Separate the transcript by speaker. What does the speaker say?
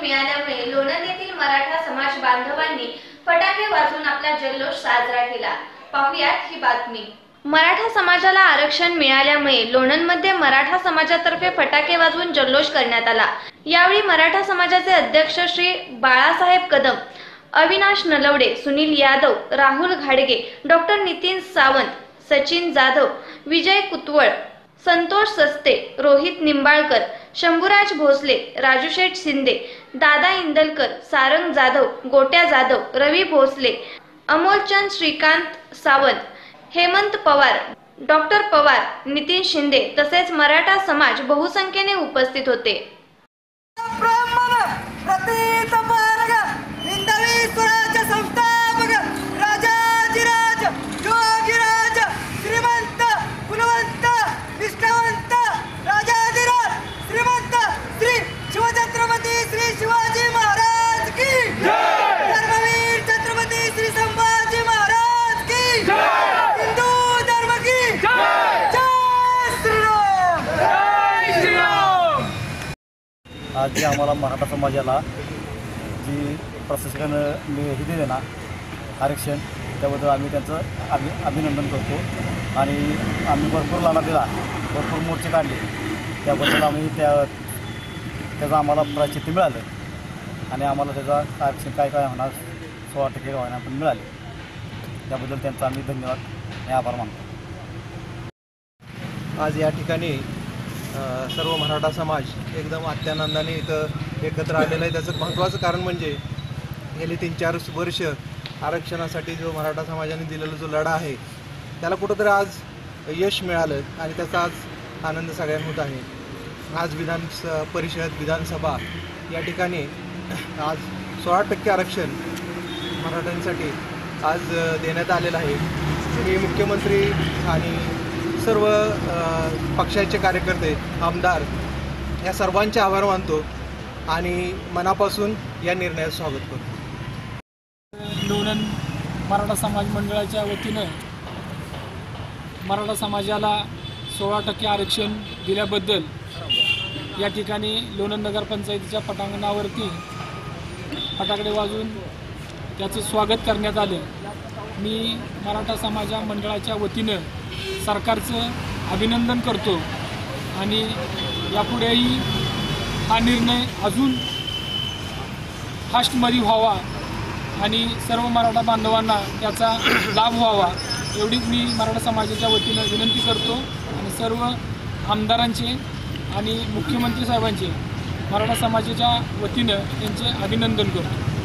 Speaker 1: मिळाल्यामुळे लोण येतील मराठा समाज बांधवांनी फटाके वाजवून आपला जल्लोष साजरा केला. पाहुयात ही बातमी. मराठा समाजाला आरक्षण मिळाल्यामुळे लोणंदमध्ये मराठा समाजातर्फे फटाके वाजवून जल्लोष करण्यात आला. यावेळी मराठा समाजाचे अध्यक्ष श्री बाळासाहेब कदम अविनाश नलवडे सुनील यादव राहुल घाडगे डॉक्टर नितीन सावंत सचिन जाधव विजय कुतवळ संतोष सस्ते रोहित निंबाळकर शंभूराज भोसले राजूशेठ शिंदे दादा इंदलकर सारंग जाधव गोट्या जाधव रवी भोसले अमोलचंद श्रीकांत सावंत हेमंत पवार डॉक्टर पवार नितीन शिंदे तसेच मराठा समाज बहुसंख्येने उपस्थित होते.
Speaker 2: आज जे आम्हाला मराठा समाजाला जी प्रशासकानं मी हे दिले ना आरक्षण त्याबद्दल आम्ही त्यांचं अभि अभिनंदन करतो. आणि आम्ही भरपूर लढा दिला भरपूर मोर्चे काढले. त्याबद्दल आम्ही त्या त्याचं आम्हाला प्राचित्य मिळालं. आणि आम्हाला त्याचा आरक्षण काय काय होणार सोळा टक्के होणार पण मिळाले. त्याबद्दल त्यांचा आम्ही धन्यवाद आणि आभार मानतो.
Speaker 3: आज या ठिकाणी सर्व मराठा समाज एकदम आत्यानंदाने इथं एकत्र आलेलं आहे. त्याचं महत्त्वाचं कारण म्हणजे गेली तीन चार वर्ष आरक्षणासाठी जो मराठा समाजाने दिलेला जो लढा आहे त्याला कुठंतरी आज यश मिळालं आणि त्याचा आज आनंद सगळ्यांना होत आहे. आज विधान स- परिषद विधानसभा या ठिकाणी आज सोळा टक्के आरक्षण मराठ्यांसाठी आज देण्यात आलेलं आहे. हे मुख्यमंत्री आणि सर्व पक्षाचे कार्यकर्ते आमदार या सर्वांचे आभार मानतो आणि मनापासून या निर्णयाचं स्वागत करतो.
Speaker 4: लोणंद मराठा समाज मंडळाच्या वतीनं मराठा समाजाला सोळा टक्के आरक्षण दिल्याबद्दल या ठिकाणी लोणंद नगरपंचायतीच्या पटांगणावरती फटाकडे वाजून त्याचं स्वागत करण्यात आलं. मी मराठा समाजा मंडळाच्या वतीनं सरकारचं अभिनंदन करतो. आणि यापुढेही हा निर्णय अजून फास्टमध्ये व्हावा आणि सर्व मराठा बांधवांना त्याचा लाभ व्हावा एवढीच मी मराठा समाजाच्या वतीनं विनंती करतो. आणि सर्व आमदारांचे आणि मुख्यमंत्री साहेबांचे मराठा समाजाच्या वतीनं त्यांचे अभिनंदन करतो.